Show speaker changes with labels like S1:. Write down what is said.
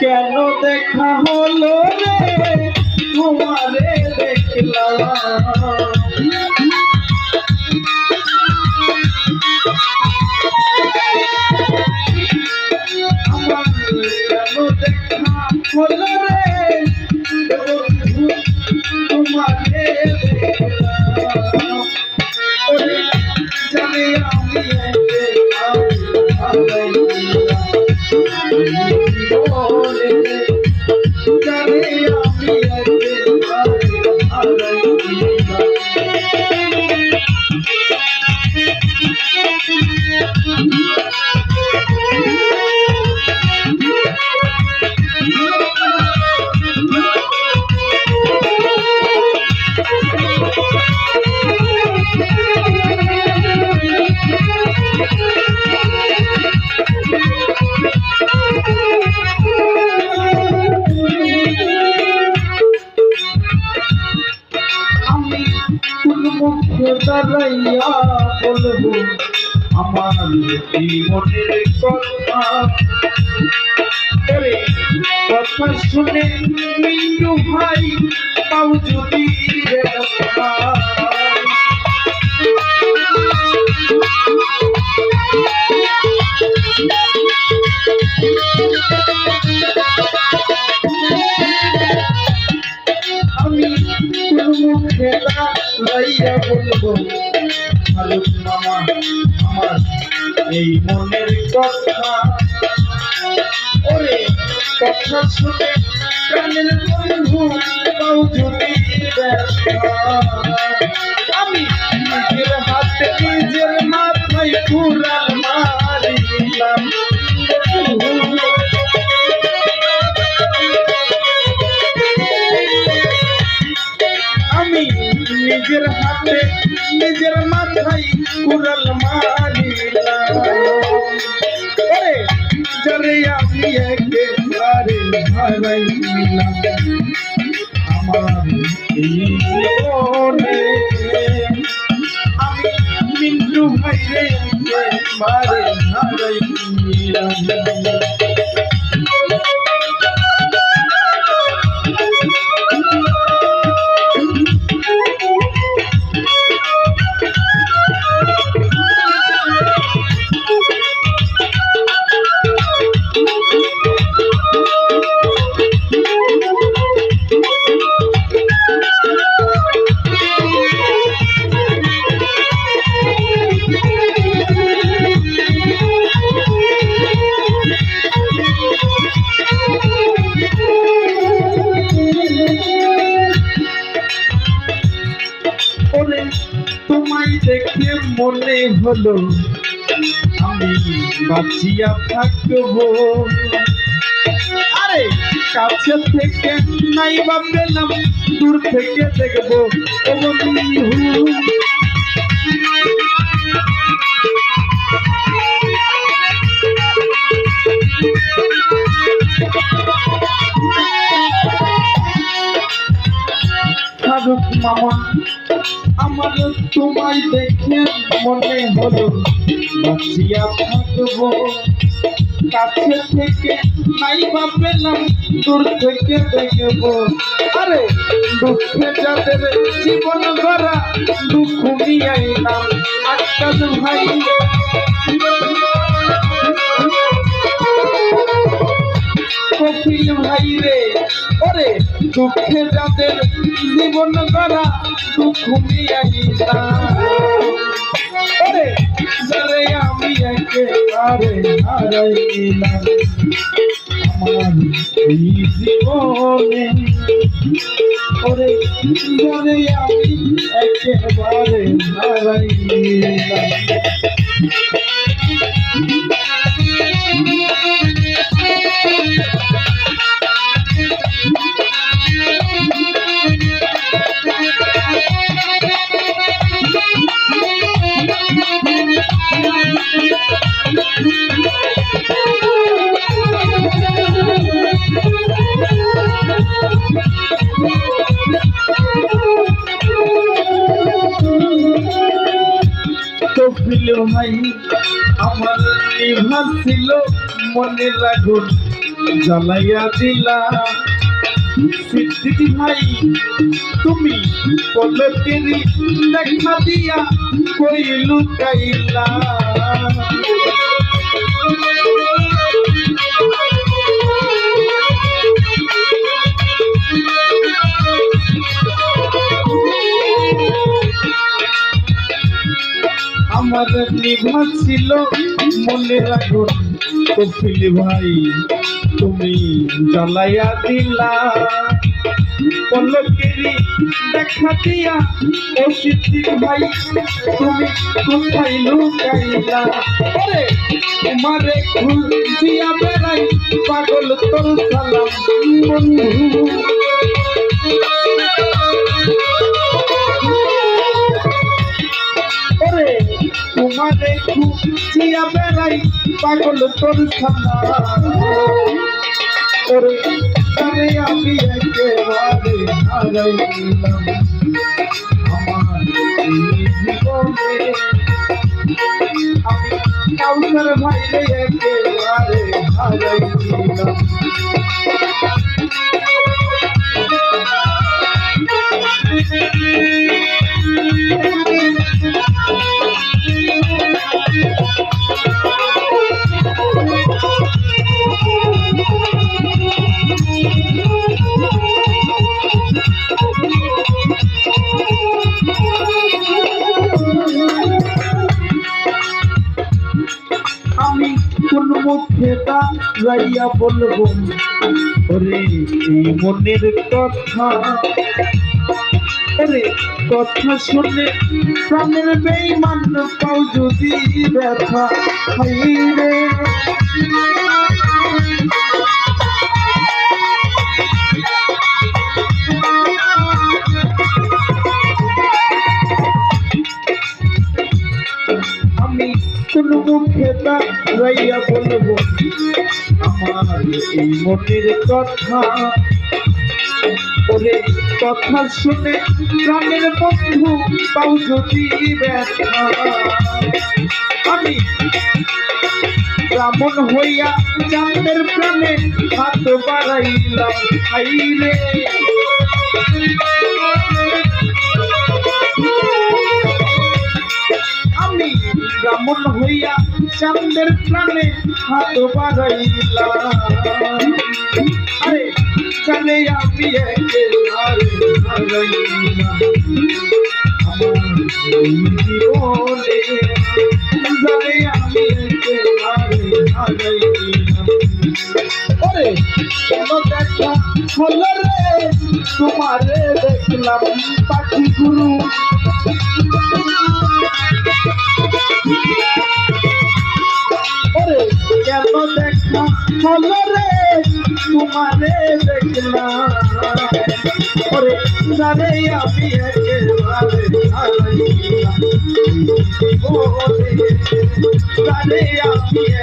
S1: কেন দেখা হলো রে? তোমারে দেখলাম। দেখা হলো রে? তোমারে আমার জীবনের কথা। কথা শুনে মিন্টু ভাই তাও যদি মনের কথা। ওরে, কথা শুনে প্রাণের বন্ধু পাও যদি আমি নিজের হাতে নিজের মাথায় কুড়াল মারিলাম। আমি নিজের হাতে নিজের মাথায় কুড়াল মারিলাম। হারাইলাম আমার জীবনে আমি মিন্টু ভাই রে একেবারে ওরে তোমায় দেখে মনে হলো। আমি বাঁচিয়া থাকব। আরে, কাছে থেকে নাই বা পেলাম, দূর থেকে দেখব। বন্ধু মামা। তোমায় দেখে মনে হলো, বাঁচিয়া থাকব। কাছে থেকে নাই বা না দূর থেকে দেখব। আরে, দুঃখে যাদের জীবন ভরা, দুঃখ নিয়ে নাম আকাশ ভাই। দুঃখে যাদের জীবন গড়া দুঃখ আমি একেবারে হারাইলাম আমার এই জীবনে ভাই, আমার নিভা ছিল মনে আগুন জ্বালাইয়া দিলা সিদ্দিকি ভাই, তুমি পলকেরি দেখা দিয়া কই লুকাইলা আমার নিভা ছিল মনে রাখুন কপিল ভাই, তুমি জ্বালাইয়া দিলা। পলকেরি দেখা দিয়া ও সিদ্দিক ভাই, তুমি কোথায় লুকাইলা? ওরে, তোমারে খুঁজিয়া বেড়াই পাগল তোর সালাম বন্ধু। তোমারে খুঁজিয়া বেড়াই পাগল তোর সালা ওরে, তারে আমি একেবারে হারাইলাম। আমার জীবনে আমি কাউসার ভাইরে একেবারে হারাইলাম। দাঁড়াইয়া বলব, ওরে এই মনের কথা, ওরে কথা শুনে প্রাণের বেইমান পাও যদি ব্যথা হাইরে কোন মুখে দাঁড়াইয়া বলব, আমার এই মনের কথা। ওরে কথা শুনে বন্ধু পাও যদি ব্যথা। আমি ব্রাহ্মণ হইয়া চাঁদের প্রাণে হাত বাড়াইলাম খাইলে হইয়া চাঁদের প্রাণে হাত বাড়াইলাম। আরে চলে আমি জীবনে চলে আমি ওরে কেন দেখা তোমারে দেখলাম। পাখি গুরু দেখা হলো রে তোমারে দেখলাম ওরে জানে আমি একেবারে হারাইলাম জীবনে জানে আমি একেবারে